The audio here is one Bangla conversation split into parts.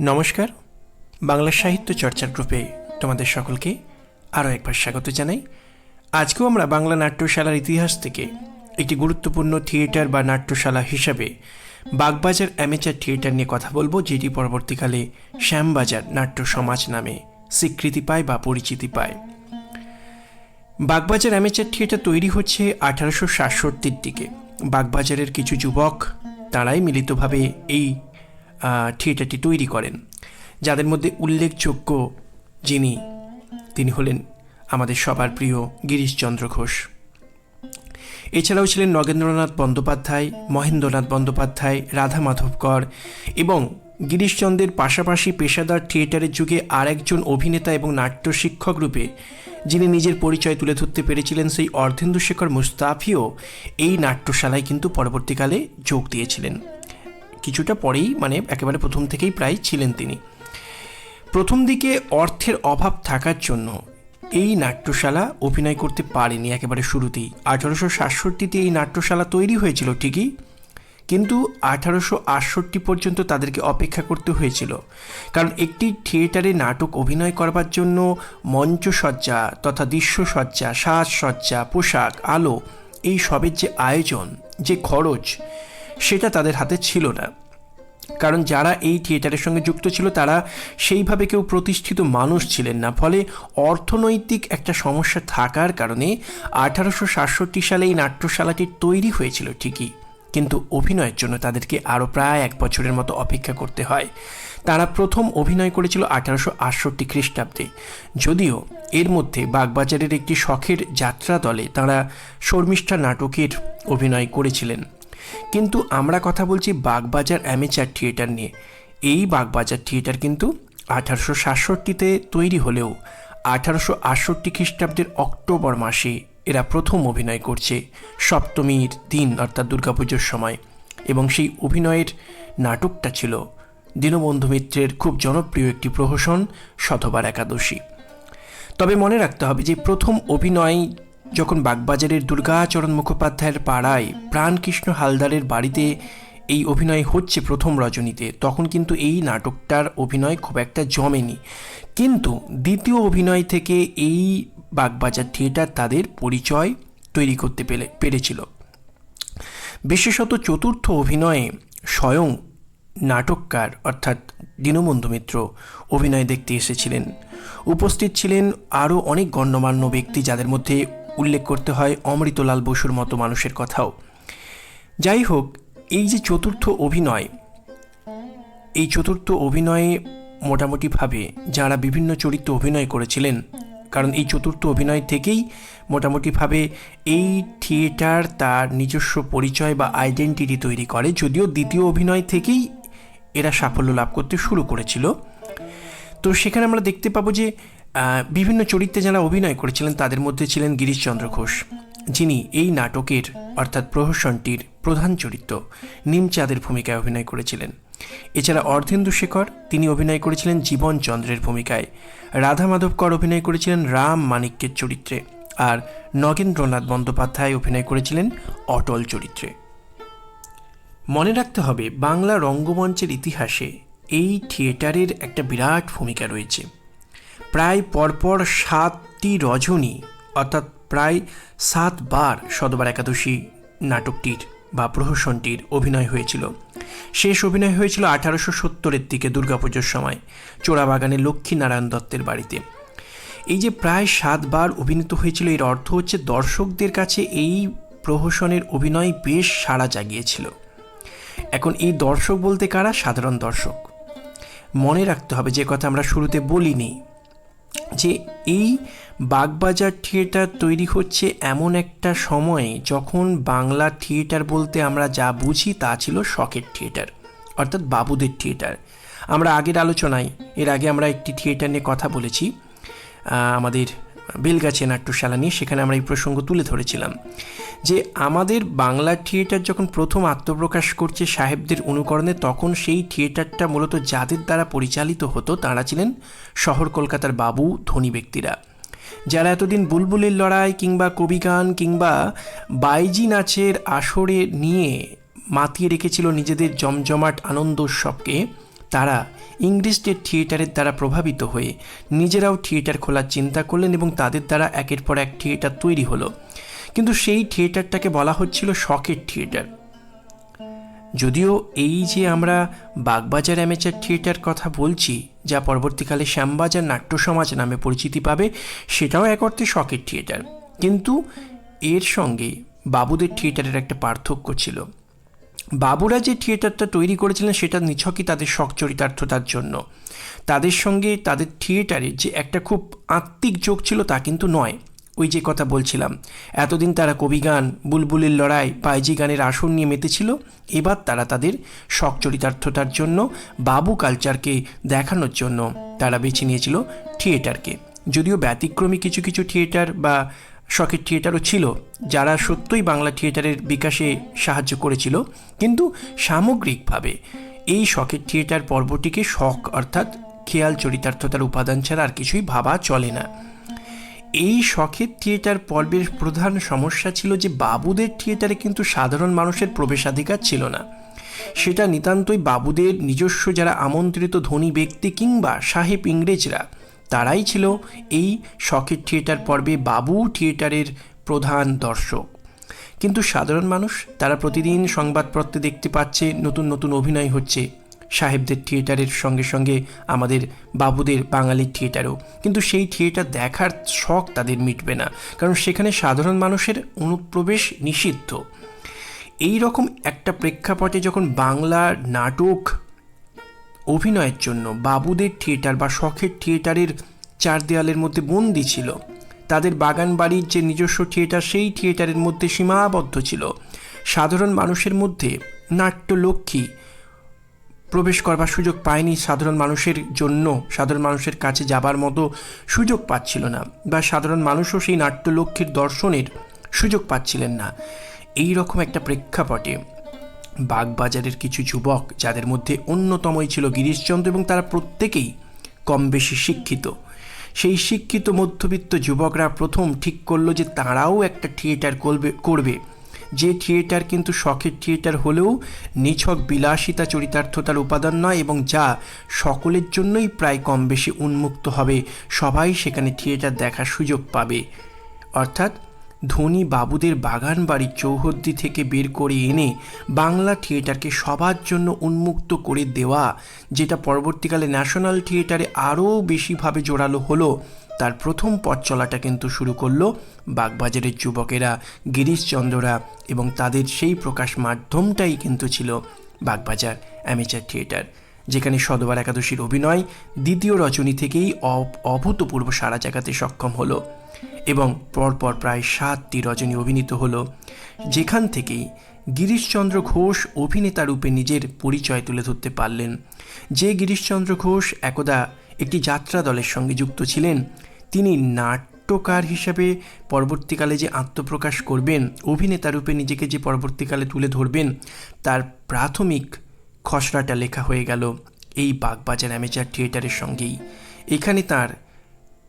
নমস্কার, বাংলা সাহিত্য চর্চার গ্রুপে তোমাদের সকলকে আরও একবার স্বাগত জানাই। আজকেও আমরা বাংলা নাট্যশালার ইতিহাস থেকে একটি গুরুত্বপূর্ণ থিয়েটার বা নাট্যশালা হিসাবে বাগবাজার অ্যামেচার থিয়েটার নিয়ে কথা বলব, যেটি পরবর্তীকালে শ্যামবাজার নাট্য সমাজ নামে স্বীকৃতি পায় বা পরিচিতি পায়। বাগবাজার অ্যামেচার থিয়েটার তৈরি হচ্ছে আঠারোশো সাতষট্টির দিকে। বাগবাজারের কিছু যুবক, তারাই মিলিতভাবে এই থিয়েটারটি তৈরি করেন। যাদের মধ্যে উল্লেখযোগ্য যিনি, তিনি হলেন আমাদের সবার প্রিয় গিরিশচন্দ্র ঘোষ। এছাড়াও ছিলেন নগেন্দ্রনাথ বন্দ্যোপাধ্যায়, মহেন্দ্রনাথ বন্দ্যোপাধ্যায় রাধা মাধবকর এবং গিরিশচন্দ্রের পাশাপাশি পেশাদার থিয়েটারের যুগে আরেকজন অভিনেতা এবং নাট্য শিক্ষক রূপে, যিনি নিজের পরিচয় তুলে ধরতে পেরেছিলেন সেই অর্ধেন্দু শেখর মুস্তাফিও এই নাট্যশালায় কিন্তু পরবর্তীকালে যোগ দিয়েছিলেন। কিছুটা পরেই মানে একেবারে প্রথম থেকেই প্রায় ছিলেন তিনি। প্রথম দিকে অর্থের অভাব থাকার জন্য এই নাট্যশালা অভিনয় করতে পারেনি একেবারে শুরুতেই। আঠারোশো সাতষট্টিতে এই নাট্যশালা তৈরি হয়েছিল, ঠিকই? কিন্তু আঠারোশো আটষট্টি পর্যন্ত তাদেরকে অপেক্ষা করতে হয়েছিল। কারণ একটি থিয়েটারে নাটক অভিনয় করবার জন্য মঞ্চসজ্জা তথা দৃশ্যসজ্জা, সাজসজ্জা, পোশাক, আলো, এই সবের যে আয়োজন, যে খরচ, সেটা তাদের হাতে ছিল না। কারণ যারা এই থিয়েটারের সঙ্গে যুক্ত ছিল, তারা সেইভাবে কেউ প্রতিষ্ঠিত মানুষ ছিলেন না। ফলে অর্থনৈতিক একটা সমস্যা থাকার কারণে আঠারোশো সাতষট্টি সালে এই নাট্যশালাটি তৈরি হয়েছিল ঠিকই। কিন্তু অভিনয়ের জন্য তাদেরকে আরও প্রায় এক বছরের মতো অপেক্ষা করতে হয়। তারা প্রথম অভিনয় করেছিল আঠারোশো আটষট্টি খ্রিস্টাব্দে। যদিও এর মধ্যে বাগবাজারের একটি শখের যাত্রা দলে তারা শর্মিষ্ঠা নাটকের অভিনয় করেছিলেন। কিন্তু আমরা কথা বলছি বাগবাজার অ্যামেচার থিয়েটার নিয়ে। এই বাগবাজার থিয়েটার কিন্তু আঠারোশো সাতষট্টিতে তৈরি হলেও আঠারোশো আটষট্টি খ্রিস্টাব্দের অক্টোবর মাসে এরা প্রথম অভিনয় করছে সপ্তমীর দিন অর্থাৎ দুর্গাপুজোর সময়। এবং সেই অভিনয়ের নাটকটা ছিল দীনবন্ধু মিত্রের খুব জনপ্রিয় একটি প্রহসন শতবার একাদশী। তবে মনে রাখতে হবে যে প্রথম অভিনয় যখন বাগবাজারের দুর্গাচরণ মুখোপাধ্যায়ের পাড়ায় প্রাণকৃষ্ণ হালদারের বাড়িতে এই অভিনয় হচ্ছে প্রথম রজনীতে, তখন কিন্তু এই নাটকটার অভিনয় খুব একটা জমেনি। কিন্তু দ্বিতীয় অভিনয় থেকে এই বাগবাজার থিয়েটার তাদের পরিচয় তৈরি করতে পেরে পেরেছিল। বিশেষত চতুর্থ অভিনয়ে স্বয়ং নাটককার অর্থাৎ দীনবন্ধু মিত্র অভিনয় দেখতে এসেছিলেন। উপস্থিত ছিলেন আরও অনেক গণ্যমান্য ব্যক্তি যাদের মধ্যে উল্লেখ করতে হয় অমৃতলাল বসুর মতো মানুষের কথাও। যাই হোক, এই যে চতুর্থ অভিনয়, এই চতুর্থ অভিনয়ে মোটামুটিভাবে যারা বিভিন্ন চরিত্রে অভিনয় করেছিলেন, কারণ এই চতুর্থ অভিনয় থেকেই মোটামুটিভাবে এই থিয়েটার তার নিজস্ব পরিচয় বা আইডেন্টিটি তৈরি করে, যদিও দ্বিতীয় অভিনয় থেকেই এরা সাফল্য লাভ করতে শুরু করেছিল। তো সেখানে আমরা দেখতে পাবো যে বিভিন্ন চরিত্রে যারা অভিনয় করেছিলেন, তাদের মধ্যে ছিলেন গিরিশচন্দ্র ঘোষ, যিনি এই নাটকের, অর্থাৎ প্রহসনটির প্রধান চরিত্র নিমচাঁদের ভূমিকায় অভিনয় করেছিলেন। এছাড়া অর্ধেন্দু শেখর, তিনি অভিনয় করেছিলেন জীবন চন্দ্রের ভূমিকায়। রাধা মাধবকর অভিনয় করেছিলেন রাম মানিক্যের চরিত্রে। আর নগেন্দ্রনাথ বন্দ্যোপাধ্যায় অভিনয় করেছিলেন অটল চরিত্রে। মনে রাখতে হবে, বাংলা রঙ্গমঞ্চের ইতিহাসে এই থিয়েটারের একটা বিরাট ভূমিকা রয়েছে। প্রায় পরপর সাতটি রজনী, অর্থাৎ প্রায় সাতবার সদবার একাদশী নাটকটির বা প্রহসনটির অভিনয় হয়েছিল। শেষ অভিনয় হয়েছিল আঠারোশো সত্তরের দিকে দুর্গাপুজোর সময়, চোরাবাগানে লক্ষ্মীনারায়ণ দত্তের বাড়িতে। এই যে প্রায় সাতবার অভিনীত হয়েছিল, এর অর্থ হচ্ছে দর্শকদের কাছে এই প্রহসনের অভিনয় বেশ সাড়া জাগিয়েছিল। এখন এই দর্শক বলতে কারা? সাধারণ দর্শক। মনে রাখতে হবে, যে কথা আমরা শুরুতে বলিনি যে এই বাগবাজার থিয়েটার তৈরি হচ্ছে এমন একটা সময়ে যখন বাংলা থিয়েটার বলতে আমরা যা বুঝি তা ছিল শখের থিয়েটার, অর্থাৎ বাবুদের থিয়েটার। আমরা আগের আলোচনায়, এর আগে আমরা একটি থিয়েটার নিয়ে কথা বলেছি আমাদের বেলগাছে নাট্যশালা নিয়ে সেখানে আমরা এই প্রসঙ্গ তুলে ধরেছিলাম। যে আমাদের বাংলা থিয়েটার যখন প্রথম আত্মপ্রকাশ করছে সাহেবদের অনুকরণে, তখন সেই থিয়েটারটা মূলত যাদের দ্বারা পরিচালিত হতো, তারা ছিলেন শহর কলকাতার বাবু, ধনী ব্যক্তিরা। যারা এতদিন বুলবুলের লড়াই কিংবা কবিগান কিংবা বাইজি নাচের আসরে নিয়ে মাতিয়ে রেখেছিল নিজেদের জমজমাট আনন্দ উৎসবকে তারা ইংরেজদের থিয়েটারের দ্বারা প্রভাবিত হয়ে নিজেরাও থিয়েটার খোলার চিন্তা করলেন এবং তাদের দ্বারা একের পর এক থিয়েটার তৈরি হলো। কিন্তু সেই থিয়েটারটাকে বলা হচ্ছিল শখের থিয়েটার। যদিও এই যে আমরা বাগবাজার অ্যামেচার থিয়েটার কথা বলছি, যা পরবর্তীকালে শ্যামবাজার নাট্য সমাজ নামে পরিচিতি পাবে, সেটাও এক অর্থে শখের থিয়েটার। কিন্তু এর সঙ্গে বাবুদের থিয়েটারের একটা পার্থক্য ছিল। বাবুরা যে থিয়েটারটা তৈরি করেছিলেন সেটা নিছকই তাদের শখ চরিতার্থতার জন্য। তাদের সঙ্গে তাদের থিয়েটারে যে একটা খুব আত্মিক যোগ ছিল তা কিন্তু নয়। ওই যে কথা বলছিলাম, এতদিন তারা কবিগান বুলবুলের লড়াই, পাইজি গানের আসন নিয়ে মেতেছিল, এবার তারা তাদের শখ চরিতার্থতার জন্য বাবু কালচারকে দেখানোর জন্য তারা বেছে নিয়েছিল থিয়েটারকে। যদিও ব্যতিক্রমী কিছু কিছু থিয়েটার বা শখের থিয়েটারও ছিল, যারা সত্যই বাংলা থিয়েটারের বিকাশে সাহায্য করেছিল, কিন্তু সামগ্রিকভাবে এই শখের থিয়েটার পর্বটিকে শখ অর্থাৎ খেয়াল চরিতার্থতার উপাদান ছাড়া আর কিছুই ভাবা চলে না। এই শখের থিয়েটার পর্বের প্রধান সমস্যা ছিল যে বাবুদের থিয়েটারে কিন্তু সাধারণ মানুষের প্রবেশাধিকার ছিল না। সেটা নিতান্তই বাবুদের নিজস্ব যারা আমন্ত্রিত ধনী ব্যক্তি কিংবা সাহেব ইংরেজরা তারাই ছিল এই শখের থিয়েটার পর্বে বাবু থিয়েটারের প্রধান দর্শক। কিন্তু সাধারণ মানুষ তারা প্রতিদিন সংবাদপত্রে দেখতে পাচ্ছে নতুন নতুন অভিনয় হচ্ছে সাহেবদের থিয়েটারের সঙ্গে সঙ্গে আমাদের বাবুদের বাঙালির থিয়েটারও। কিন্তু সেই থিয়েটার দেখার শখ তাদের মিটবে না, কারণ সেখানে সাধারণ মানুষের অনুপ্রবেশ নিষিদ্ধ। এই রকম একটা প্রেক্ষাপটে যখন বাংলার নাটক অভিনয়ের জন্য বাবুদের থিয়েটার বা শখের থিয়েটারের চার দেয়ালের মধ্যে বন্দি ছিল। তাদের বাগান বাড়ির যে নিজস্ব থিয়েটার, সেই থিয়েটারের মধ্যে সীমাবদ্ধ ছিল। সাধারণ মানুষের মধ্যে নাট্যলক্ষ্মী প্রবেশ করবার সুযোগ পায়নি। সাধারণ মানুষের জন্য, সাধারণ মানুষের কাছে যাবার মতো সুযোগ পাচ্ছিল না বা সাধারণ মানুষও সেই নাট্যলক্ষ্মীর দর্শনের সুযোগ পাচ্ছিলেন না। এই রকম একটা প্রেক্ষাপটে বাগবাজারের কিছু যুবক, যাদের মধ্যে অন্যতমই ছিল গিরিশচন্দ্র এবং তারা প্রত্যেকেই কম বেশি শিক্ষিত। সেই শিক্ষিত মধ্যবিত্ত যুবকরা প্রথম ঠিক করল যে তারাও একটা থিয়েটার করবে করবে। যে থিয়েটার কিন্তু শখের থিয়েটার হলেও নিছক বিলাসিতা চরিতার্থতার উপাদান নয় এবং যা সকলের জন্যই প্রায় কম বেশি উন্মুক্ত হবে, সবাই সেখানে থিয়েটার দেখার সুযোগ পাবে। অর্থাৎ ধনী বাবুদের বাগান বাড়ির চৌহদ্দি থেকে বের করে এনে বাংলা থিয়েটারকে সবার জন্য উন্মুক্ত করে দেওয়া, যেটা পরবর্তীকালে ন্যাশনাল থিয়েটারে আরও বেশিভাবে জোরালো হলো। তার প্রথম পথ চলাটা কিন্তু শুরু করল বাগবাজারের যুবকেরা গিরিশচন্দ্ররা এবং তাদের সেই প্রকাশ মাধ্যমটাই কিন্তু ছিল বাগবাজার অ্যামেচার থিয়েটার, যেখানে সদবার একাদশীর অভিনয়, দ্বিতীয় রচনী থেকেই অভূতপূর্ব সারা জাগাতে সক্ষম হলো। এবং পরপর প্রায় সাতটি রজনী অভিনীত হল, যেখান থেকেই গিরিশচন্দ্র ঘোষ অভিনেতা রূপে নিজের পরিচয় তুলে ধরতে পারলেন। যে গিরিশচন্দ্র ঘোষ একদা একটি যাত্রা দলের সঙ্গে যুক্ত ছিলেন, তিনি নাট্যকার হিসাবে পরবর্তীকালে যে আত্মপ্রকাশ করবেন, অভিনেতা রূপে নিজেকে যে পরবর্তীকালে তুলে ধরবেন, তার প্রাথমিক খসড়াটা লেখা হয়ে গেল এই বাগবাজার অ্যামেচার থিয়েটারের সঙ্গেই। এখানে তার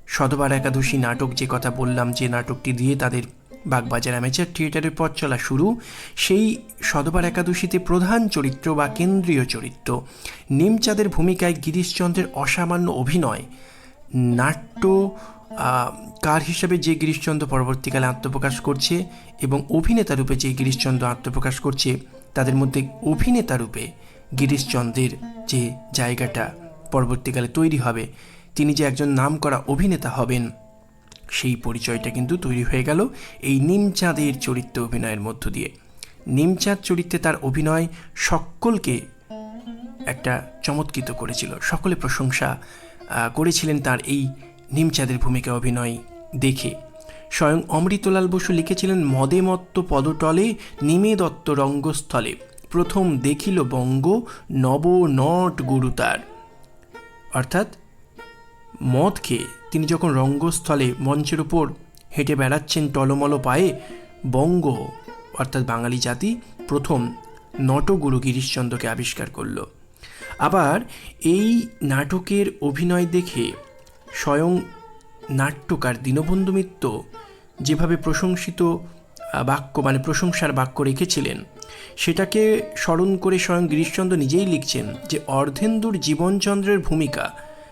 সদবার একাদশী নাটক যে কথা বললাম, যে নাটকটি দিয়ে তাদের বাগবাজার অ্যামেচার থিয়েটারের পথ চলা শুরু, সেই সদবার একাদশীতে প্রধান চরিত্র বা কেন্দ্রীয় চরিত্র। নিমচাঁদের ভূমিকায় গিরিশচন্দ্রের অসামান্য অভিনয়। নাট্য কার হিসাবে যে গিরিশচন্দ্র পরবর্তীকালে আত্মপ্রকাশ করছে এবং অভিনেতা রূপে যে গিরিশচন্দ্র আত্মপ্রকাশ করছে, তাদের মধ্যে অভিনেতা রূপে গিরিশচন্দ্রের যে জায়গাটা পরবর্তীকালে তৈরি হবে তিনি যে একজন নাম করা অভিনেতা হবেন, সেই পরিচয়টা কিন্তু তৈরি হয়ে গেল এই নিমচাঁদের চরিত্রে অভিনয়ের মধ্য দিয়ে। নিমচাঁদ চরিত্রে তার অভিনয় সকলকে একটা চমৎকৃত করেছিল। সকলে প্রশংসা করেছিলেন তার এই নিমচাঁদের ভূমিকা অভিনয় দেখে। স্বয়ং অমৃতলাল বসু লিখেছিলেন, মদে মত্ত পদটলে, নিমে দত্ত রঙ্গস্থলে। প্রথম দেখিল বঙ্গ, নব নট গুরুতার অর্থাৎ মদ খেয়ে তিনি যখন রঙ্গস্থলে মঞ্চের উপর হেঁটে বেড়াচ্ছেন টলমলো পায়ে, বঙ্গ, অর্থাৎ বাঙালি জাতি, প্রথম নটগুরু গিরিশচন্দ্রকে আবিষ্কার করল। আবার এই নাটকের অভিনয় দেখে স্বয়ং নাট্যকার দীনবন্ধু মিত্র যেভাবে প্রশংসিত বাক্য মানে প্রশংসার বাক্য রেখেছিলেন, সেটাকে স্মরণ করে স্বয়ং গিরিশচন্দ্র নিজেই লিখছেন যে অর্ধেন্দুর জীবনচন্দ্রের ভূমিকা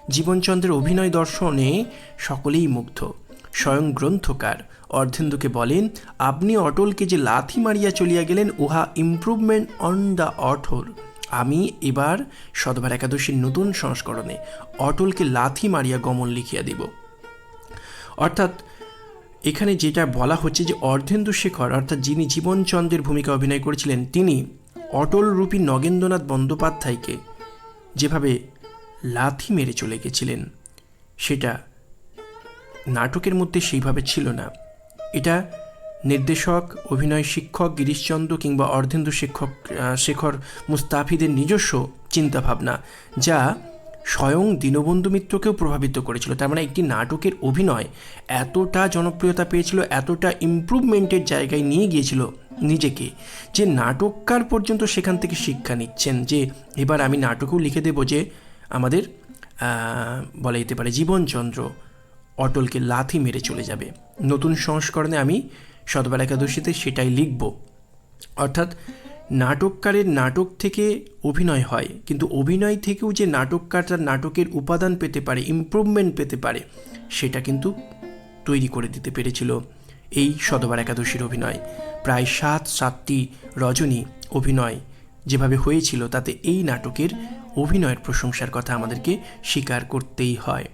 জীবনচন্দ্রের অভিনয় দর্শনে সকলেই মুগ্ধ। স্বয়ং গ্রন্থকার অর্ধেন্দুকে বলেন, আপনি অটলকে যে লাথি মারিয়া চলিয়া গেলেন, উহা ইমপ্রুভমেন্ট অন দ্য অঠর আমি এবার সদবার একাদশীর নতুন সংস্করণে অটলকে লাথি মারিয়া গমন লিখিয়া দিব। অর্থাৎ, এখানে যেটা বলা হচ্ছে যে অর্ধেন্দু শেখর, অর্থাৎ যিনি জীবনচন্দ্রের ভূমিকা অভিনয় করেছিলেন, তিনি অটল রূপী নগেন্দ্রনাথ বন্দ্যোপাধ্যায়কে যেভাবে লাথি মেরে চলে গেছিলেন। সেটা নাটকের মধ্যে সেইভাবে ছিল না। এটা নির্দেশক, অভিনয় শিক্ষক গিরিশচন্দ্র কিংবা অর্ধেন্দু শিক্ষক শেখর মুস্তাফিদের নিজস্ব চিন্তাভাবনা, যা স্বয়ং দীনবন্ধু মিত্রকেও প্রভাবিত করেছিল। তার মানে একটি নাটকের অভিনয় এতটা জনপ্রিয়তা পেয়েছিল, এতটা ইমপ্রুভমেন্টের জায়গায় নিয়ে গিয়েছিল নিজেকে, যে নাটককার পর্যন্ত সেখান থেকে শিক্ষা নিচ্ছেন, যে এবার আমি নাটকেও লিখে দেব যে আমাদের বলা যেতে পারে জীবনচন্দ্র অটলকে লাথি মেরে চলে যাবে। নতুন সংস্করণে আমি শতবার একাদশীতে সেটাই লিখব। অর্থাৎ নাটককারের নাটক থেকে অভিনয় হয়, কিন্তু অভিনয় থেকেও যে নাটককার তার নাটকের উপাদান পেতে পারে ইমপ্রুভমেন্ট পেতে পারে, সেটা কিন্তু তৈরি করে দিতে পেরেছিল এই শতবার একাদশীর অভিনয়। প্রায় সাত, সাতটি রজনী অভিনয় যেভাবে হয়েছিল, তাতে এই নাটকের অভিনয়ের প্রশংসার কথা আমাদেরকে স্বীকার করতেই হয়।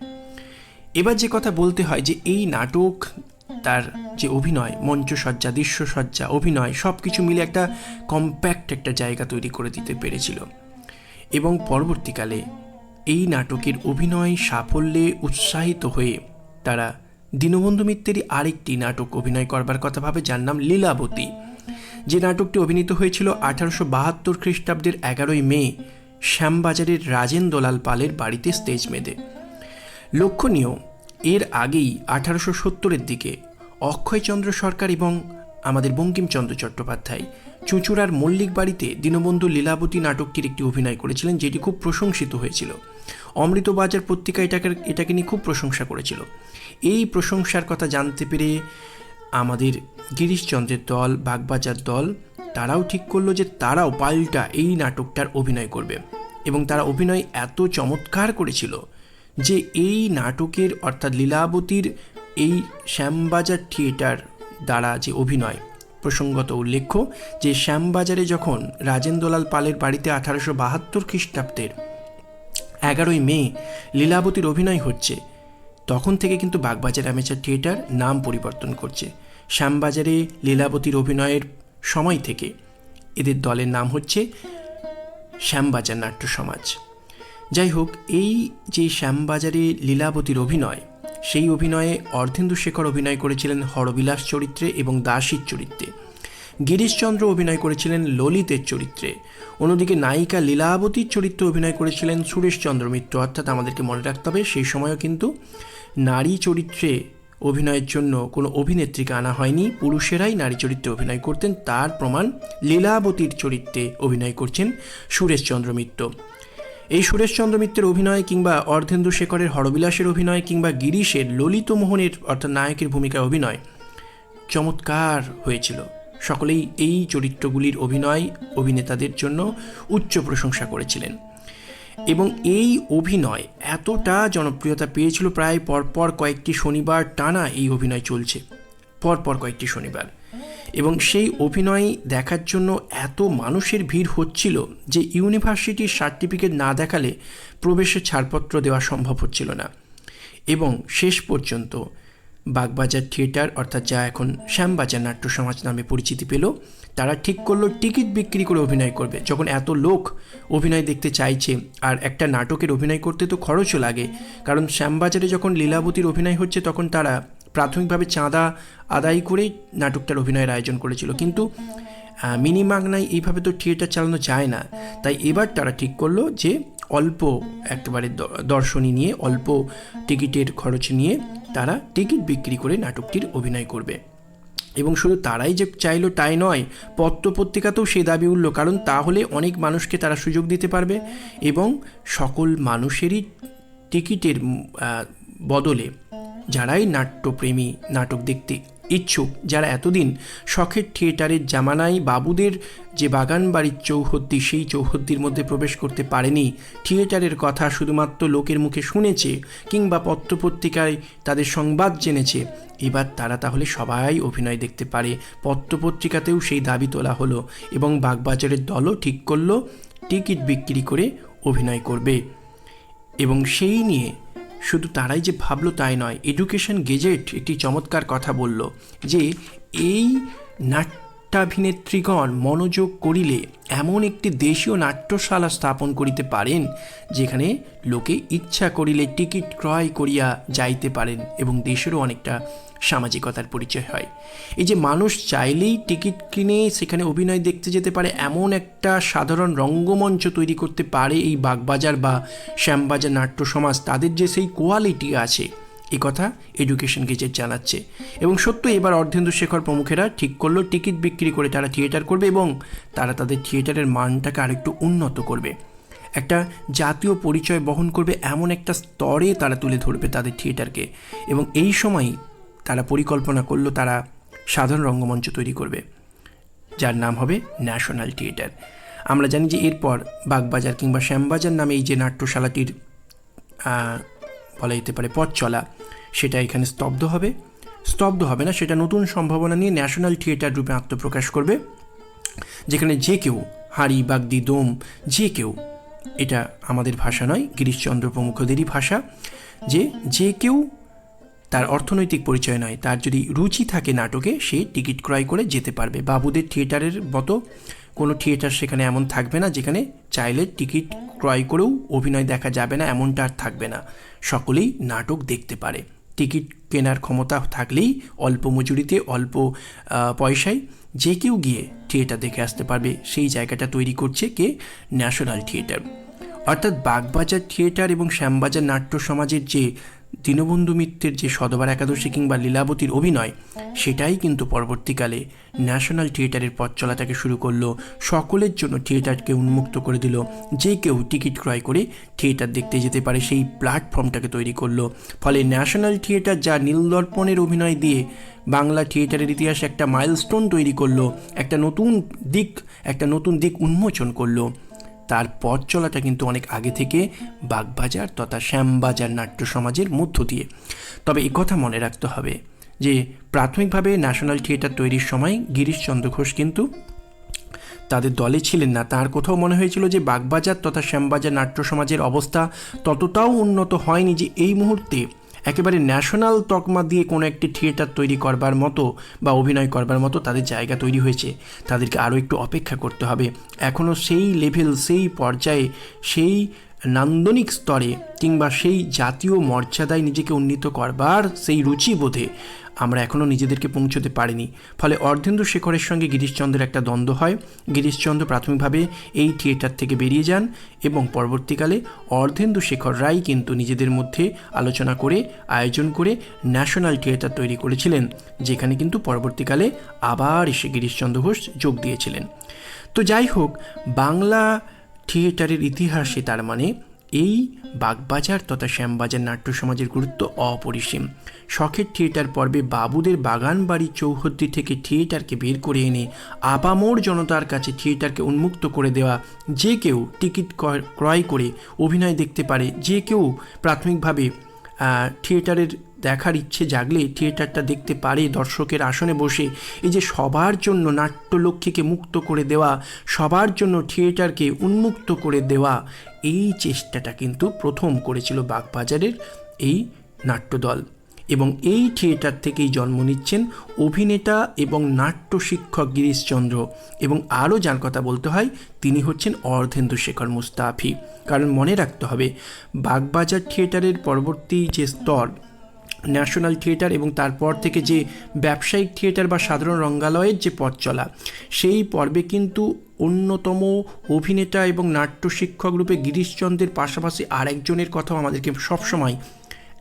এবার যে কথা বলতে হয় যে এই নাটক, তার যে অভিনয়, মঞ্চসজ্জা, দৃশ্যসজ্জা, অভিনয় সব কিছু মিলে একটা কম্প্যাক্ট একটা জায়গা তৈরি করে দিতে পেরেছিল। এবং পরবর্তীকালে এই নাটকের অভিনয় সাফল্যে উৎসাহিত হয়ে তারা দীনবন্ধু মিত্রেরই আরেকটি নাটক অভিনয় করবার কথা ভাবে, যার নাম লীলাবতী। যে নাটকটি অভিনীত হয়েছিল আঠারোশো বাহাত্তর খ্রিস্টাব্দের এগারোই মে শ্যামবাজারের রাজেন দোলাল পালের বাড়িতে স্টেজ মেদে লক্ষণীয়, এর আগেই আঠারোশো সত্তরের দিকে অক্ষয়চন্দ্র সরকার এবং আমাদের বঙ্কিমচন্দ্র চট্টোপাধ্যায় চুঁচুড়ার মল্লিক বাড়িতে দীনবন্ধু লীলাবতী নাটকটির একটি অভিনয় করেছিলেন, যেটি খুব প্রশংসিত হয়েছিল। অমৃতবাজার পত্রিকা এটাকে এটাকে নিয়ে খুব প্রশংসা করেছিল। এই প্রশংসার কথা জানতে পেরে আমাদের গিরিশচন্দ্রের দল, বাগবাজার দল তারাও ঠিক করল যে তারাও পাল্টা এই নাটকটার অভিনয় করবে। এবং তারা অভিনয় এত চমৎকার করেছিল যে এই নাটকের অর্থাৎ লীলাবতীর এই শ্যামবাজার থিয়েটার দ্বারা যে অভিনয়, প্রসঙ্গত উল্লেখ্য যে শ্যামবাজারে যখন রাজেন্দ্রলাল পালের বাড়িতে আঠারোশো বাহাত্তর খ্রিস্টাব্দের এগারোই মে লীলাবতীর অভিনয় হচ্ছে, তখন থেকে কিন্তু বাগবাজার অ্যামেচার থিয়েটার নাম পরিবর্তন করছে। শ্যামবাজারে লীলাবতীর অভিনয়ের সময় থেকে। এদের দলের নাম হচ্ছে শ্যামবাজার নাট্য সমাজ। যাই হোক, এই যে শ্যামবাজারে লীলাবতীর অভিনয়, সেই অভিনয়ে অর্ধেন্দু শেখর অভিনয় করেছিলেন হরবিলাস চরিত্রে এবং দাসীর চরিত্রে। গিরিশচন্দ্র অভিনয় করেছিলেন ললিতের চরিত্রে। অন্যদিকে নায়িকা লীলাবতীর চরিত্রে অভিনয় করেছিলেন সুরেশচন্দ্র মিত্র। অর্থাৎ আমাদেরকে মনে রাখতে হবে, সেই সময়ও কিন্তু নারী চরিত্রে অভিনয়ের জন্য কোনো অভিনেত্রীকে আনা হয়নি। পুরুষেরাই নারী চরিত্রে অভিনয় করতেন, তার প্রমাণ লীলাবতীর চরিত্রে অভিনয় করছেন সুরেশচন্দ্র মিত্র। এই সুরেশচন্দ্র মিত্রের অভিনয় কিংবা অর্ধেন্দু শেখরের হরবিলাসের অভিনয় কিংবা গিরিশের ললিত মোহনের অর্থাৎ নায়কের ভূমিকায় অভিনয় চমৎকার হয়েছিল। সকলেই এই চরিত্রগুলির অভিনয় অভিনেতাদের জন্য উচ্চ প্রশংসা করেছিলেন। এবং এই অভিনয় এতটা জনপ্রিয়তা পেয়েছিল প্রায় পরপর কয়েকটি শনিবার টানা এই অভিনয় চলছে। পরপর কয়েকটি শনিবার। এবং সেই অভিনয় দেখার জন্য এত মানুষের ভিড় হচ্ছিল যে ইউনিভার্সিটির সার্টিফিকেট না দেখালে প্রবেশের ছাড়পত্র দেওয়া সম্ভব হচ্ছিল না। এবং শেষ পর্যন্ত বাগবাজার থিয়েটার, অর্থাৎ যা এখন শ্যামবাজার নাট্য সমাজ নামে পরিচিতি পেল, তারা ঠিক করল টিকিট বিক্রি করে অভিনয় করবে। যখন এত লোক অভিনয় দেখতে চাইছে, আর একটা নাটকের অভিনয় করতে তো খরচও লাগে, কারণ শ্যামবাজারে যখন লীলাবতীর অভিনয় হচ্ছে, তখন তারা প্রাথমিকভাবে চাঁদা আদায় করে নাটকটার অভিনয়ের আয়োজন করেছিল। কিন্তু মিনি মাগনায় এইভাবে তো থিয়েটার চালানো যায় না। তাই এবার তারা ঠিক করল যে, অল্প একেবারে দর্শনী নিয়ে, অল্প টিকিটের খরচ নিয়ে তারা টিকিট বিক্রি করে নাটকটির অভিনয় করবে। এবং শুধু তারাই যে চাইলো তাই নয় পত্র পত্রিকাতেও সে দাবি উঠল, কারণ তাহলে অনেক মানুষকে তারা সুযোগ দিতে পারবে এবং সকল মানুষেরই টিকিটের বদলে যারাই নাট্যপ্রেমী, নাটক দেখতে ইচ্ছুক, যারা এতদিন শখের থিয়েটারের জামানায় বাবুদের যে বাগান বাড়ির চৌহদ্দি, সেই চৌহদ্দির মধ্যে প্রবেশ করতে পারেনি। থিয়েটারের কথা শুধুমাত্র লোকের মুখে শুনেছে কিংবা পত্রপত্রিকায় তাদের সংবাদ জেনেছে। এবার তারা তাহলে সবাই অভিনয় দেখতে পারে। পত্রপত্রিকাতেও সেই দাবি তোলা হলো এবং বাগবাজারের দলও ঠিক করল, টিকিট বিক্রি করে অভিনয় করবে। এবং সেই নিয়ে শুধু তারাই যে ভাবলো তাই নয় এডুকেশন গেজেট একটি চমৎকার কথা বলল যে এই নাট্যাভিনেত্রীগণ মনোযোগ করিলে এমন একটি দেশীয় নাট্যশালা স্থাপন করিতে পারেন, যেখানে লোকে ইচ্ছা করিলে টিকিট ক্রয় করিয়া যাইতে পারেন এবং দেশেরও অনেকটা সামাজিকতার পরিচয় হয়। এই যে মানুষ চাইলেই টিকিট কিনে সেখানে অভিনয় দেখতে যেতে পারে, এমন একটা সাধারণ রঙ্গমঞ্চ তৈরি করতে পারে এই বাগবাজার বা শ্যামবাজার নাট্য সমাজ। তাদের যে সেই কোয়ালিটি আছে, এ কথা এডুকেশন গেজেট জানাচ্ছে। এবং সত্য, এবার অর্ধেন্দু শেখর প্রমুখেরা ঠিক করল, টিকিট বিক্রি করে তারা থিয়েটার করবে এবং তারা তাদের থিয়েটারের মানটাকে আরেকটু উন্নত করবে। একটা জাতীয় পরিচয় বহন করবে এমন একটা স্তরে তারা তুলে ধরবে তাদের থিয়েটারকে। এবং এই সময় তারা পরিকল্পনা করল তারা সাধারণ রঙ্গমঞ্চ তৈরি করবে, যার নাম হবে ন্যাশনাল থিয়েটার। আমরা জানি যে এরপর বাগবাজার কিংবা শ্যামবাজার নামে এই যে নাট্যশালাটির বলা যেতে পারে পথ চলা, সেটা এখানে স্তব্ধ হবে। স্তব্ধ হবে না, সেটা নতুন সম্ভাবনা নিয়ে ন্যাশনাল থিয়েটার রূপে আত্মপ্রকাশ করবে, যেখানে যে কেউ হাঁড়ি, বাগদি, দোম, যে কেউ, এটা আমাদের ভাষা নয়, গিরিশচন্দ্র প্রমুখদেরই ভাষা, যে যে কেউ তার অর্থনৈতিক পরিচয় নয়। তার যদি রুচি থাকে নাটকে, সে টিকিট ক্রয় করে যেতে পারবে। বাবুদের থিয়েটারের মতো কোনো থিয়েটার সেখানে এমন থাকবে না, যেখানে চাইলে টিকিট ক্রয় করেও অভিনয় দেখা যাবে না, এমনটা আর থাকবে না। সকলেই নাটক দেখতে পারে। টিকিট কেনার ক্ষমতা থাকলেই অল্প মজুরিতে, অল্প পয়সায় যে কেউ গিয়ে থিয়েটার দেখে আসতে পারবে। সেই জায়গাটা তৈরি করছে কে? National theatre. অর্থাৎ বাগবাজার থিয়েটার এবং শ্যামবাজার নাট্য সমাজের যে দীনবন্ধু মিত্রের যে সদবার একাদশী কিংবা লীলাবতীর অভিনয়, সেটাই কিন্তু পরবর্তীকালে ন্যাশনাল থিয়েটারের পথ চলাটাকে শুরু করল, সকলের জন্য থিয়েটারকে উন্মুক্ত করে দিল, যে কেউ টিকিট ক্রয় করে থিয়েটার দেখতে যেতে পারে, সেই প্ল্যাটফর্মটাকে তৈরি করল। ফলে ন্যাশনাল থিয়েটার যা নীলদর্পণের অভিনয় দিয়ে বাংলা থিয়েটারের ইতিহাসে একটা মাইলস্টোন তৈরি করল, একটা নতুন দিক, একটা নতুন দিক উন্মোচন করল। তার পথ চলাটা কিন্তু অনেক আগে থেকে বাগবাজার তথা শ্যামবাজার নাট্য সমাজের মধ্য দিয়ে। তবে এই কথা মনে রাখতে হবে যে, প্রাথমিকভাবে ন্যাশনাল থিয়েটার তৈরির সময় গিরিশচন্দ্র ঘোষ কিন্তু তাদের দলে ছিলেন না। তার কোথাও মনে হয়েছিল যে, বাগবাজার তথা শ্যামবাজার নাট্য সমাজের অবস্থা ততটাও উন্নত হয়নি যে, এই মুহূর্তে একেবারে ন্যাশনাল তকমা দিয়ে কোনো একটি থিয়েটার তৈরি করবার মতো বা অভিনয় করবার মতো তাদের জায়গা তৈরি হয়েছে। তাদেরকে আরও একটু অপেক্ষা করতে হবে। এখনও সেই লেভেল সেই পর্যায়ে, সেই নান্দনিক স্তরে কিংবা সেই জাতীয় মর্যাদায় নিজেকে উন্নীত করবার সেই রুচিবোধে আমরা এখনও নিজেদেরকে পৌঁছতে পারিনি। ফলে অর্ধেন্দু শেখরের সঙ্গে গিরিশচন্দ্রের একটা দ্বন্দ্ব হয়। গিরিশচন্দ্র প্রাথমিকভাবে এই থিয়েটার থেকে বেরিয়ে যান এবং পরবর্তীকালে অর্ধেন্দু শেখর রায় কিন্তু নিজেদের মধ্যে আলোচনা করে, আয়োজন করে ন্যাশনাল থিয়েটার তৈরি করেছিলেন, যেখানে কিন্তু পরবর্তীকালে আবার এসে গিরিশচন্দ্র ঘোষ যোগ দিয়েছিলেন। তো যাই হোক, বাংলা থিয়েটারের ইতিহাসে তার মানে এই বাগবাজার তথা শ্যামবাজার নাট্য সমাজের গুরুত্ব অপরিসীম। শখের থিয়েটার পর্বে বাবুদের বাগান বাড়ি চৌহদ্দি থেকে থিয়েটারকে বের করে এনে আপামোর জনতার কাছে থিয়েটারকে উন্মুক্ত করে দেওয়া, যে কেউ টিকিট ক্রয়- করে অভিনয় দেখতে পারে, যে কেউ প্রাথমিকভাবে থিয়েটারের দেখার ইচ্ছে জাগলে থিয়েটারটা দেখতে পারে দর্শকের আসনে বসে। এই যে সবার জন্য নাট্যলক্ষ্মীকে মুক্ত করে দেওয়া, সবার জন্য থিয়েটারকে উন্মুক্ত করে দেওয়া, এই চেষ্টাটা কিন্তু প্রথম করেছিল বাগবাজারের এই নাট্যদল। এবং এই থিয়েটার থেকেই জন্ম নিচ্ছেন অভিনেতা এবং নাট্য শিক্ষক গিরিশচন্দ্র। এবং আরও যার কথা বলতে হয়, তিনি হচ্ছেন অর্ধেন্দু শেখর মুস্তাফি। কারণ মনে রাখতে হবে, বাগবাজার থিয়েটারের পরবর্তী যে স্তর ন্যাশনাল থিয়েটার এবং তারপর থেকে যে ব্যবসায়িক থিয়েটার বা সাধারণ রঙ্গালয়ের যে পথ চলা, সেই পর্বে কিন্তু অন্যতম অভিনেতা এবং নাট্য শিক্ষক রূপে গিরিশচন্দ্রের পাশাপাশি আরেকজনের কথাও আমাদেরকে সবসময়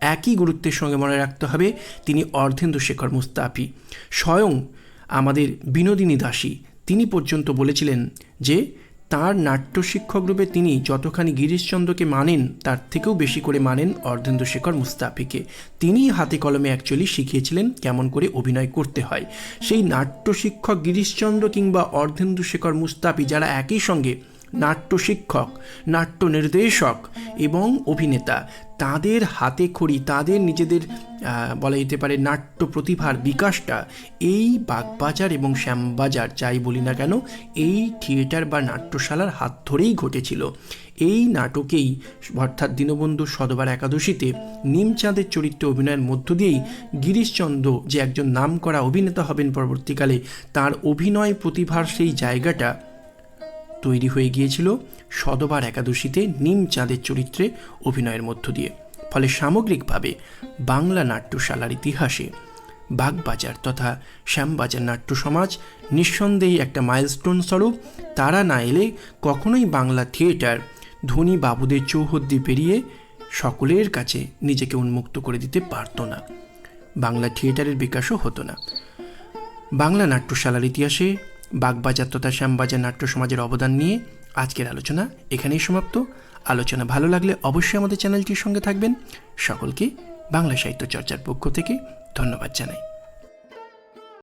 একই গুরুত্বের সঙ্গে মনে রাখতে হবে, তিনি অর্ধেন্দু শেখর মুস্তাফি। স্বয়ং আমাদের বিনোদিনী দাসী, তিনি পর্যন্ত বলেছিলেন যে তার নাট্যশিক্ষক রূপে তিনি যতখানি গিরিশচন্দ্রকে মানেন, তার থেকেও বেশি করে মানেন অর্ধেন্দ্রশেখর মুস্তাফিকে। তিনি হাতে কলমে অ্যাকচুয়ালি শিখিয়েছিলেন কেমন করে অভিনয় করতে হয়। সেই নাট্য শিক্ষক গিরিশচন্দ্র কিংবা অর্ধেন্দ্রশেখর মুস্তাফি যারা একই সঙ্গে নাট্য শিক্ষক নাট্য নির্দেশক এবং অভিনেতা তাদের হাতে খড়ি, তাদের নিজেদের বলা যেতে পারে, নাট্য প্রতিভার বিকাশটা এই বাগবাজার এবং শ্যামবাজার, যাই বলি না কেন, এই থিয়েটার বা নাট্যশালার হাত ধরেই ঘটেছিল। এই নাটকেই, অর্থাৎ দীনবন্ধু সদবার একাদশীতে নিমচাঁদের চরিত্রে অভিনয়ের মধ্য দিয়েই গিরিশচন্দ্র যে একজন নামকরা অভিনেতা হবেন পরবর্তীকালে, তার অভিনয় প্রতিভার সেই জায়গাটা তৈরি হয়ে গিয়েছিল সদবার একাদশীতে নিমচাঁদের চরিত্রে অভিনয়ের মধ্য দিয়ে। ফলে সামগ্রিকভাবে বাংলা নাট্যশালার ইতিহাসে বাগবাজার তথা শ্যামবাজার নাট্য সমাজ নিঃসন্দেহে একটা মাইলস্টোন স্বরূপ। তারা না এলে কখনোই বাংলা থিয়েটার ধনী বাবুদের চৌহদ্দি পেরিয়ে সকলের কাছে নিজেকে উন্মুক্ত করে দিতে পারত না। বাংলা থিয়েটারের বিকাশও হতো না। বাংলা নাট্যশালার ইতিহাসে বাগবাজার তথা শ্যামবাজার নাট্য সমাজের অবদান নিয়ে আজকের আলোচনা এখানেই সমাপ্ত। আলোচনা ভালো লাগলে অবশ্যই আমাদের চ্যানেলটির সঙ্গে থাকবেন। সকলকে বাংলা সাহিত্য চর্চার পক্ষ থেকে ধন্যবাদ জানাই।